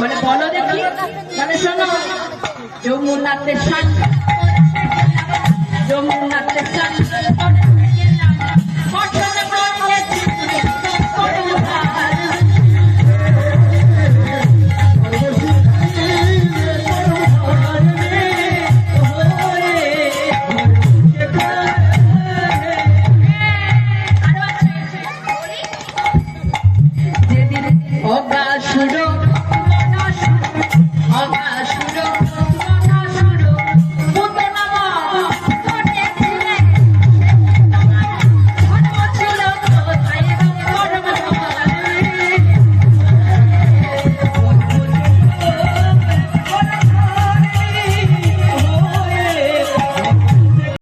বলে বলো দেখি। মানে শোনো যমুনাতে সাক্ষাৎ